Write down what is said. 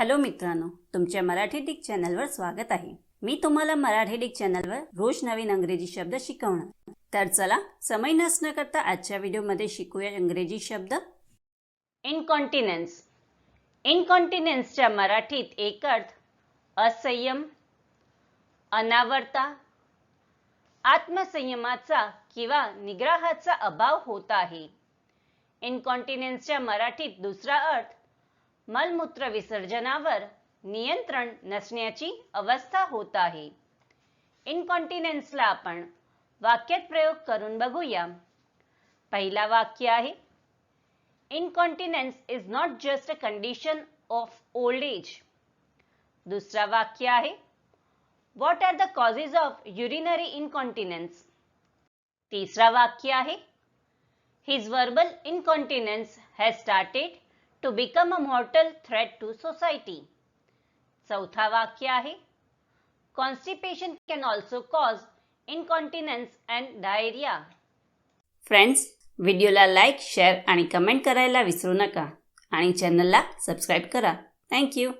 Hello मित्रांनो तुमच्या Marathi Dick चॅनलवर स्वागत आहे. मी तुम्हाला मराठी डिक चॅनलवर रोज नवीन इंग्रजी शब्द शिकवणार. तर चला समय नसणं करता आजच्या व्हिडिओमध्ये शिकूया इंग्रजी शब्द. इनकॉन्टिनेन्स इनकॉन्टिनेन्सच्या मराठीत एक अर्थ असंयम अनावरता आत्मसंयमाचा किंवा निग्रहाचा अभाव होत आहे. इनकॉन्टिनेन्सच्या मराठीत दुसरा अर्थ मलमूत्र विसर्जनावर नियंत्रण नसण्याची अवस्था होत आहे. इनकॉन्टिनेन्सला आपण वाक्यात प्रयोग करून बघूया. पहिला वाक्य आहे incontinence is not just a condition of old age दुसरा वाक्य आहे what are the causes of urinary incontinence तिसरा वाक्य आहे his verbal incontinence has started to become a mortal threat to society चौथा वाक्य आहे. Constipation can also cause incontinence and diarrhoea friends व्हिडिओला लाईक शेअर आणि कमेंट करायला विसरू नका. आणि चॅनलला सबस्क्राईब करा. थँक्यू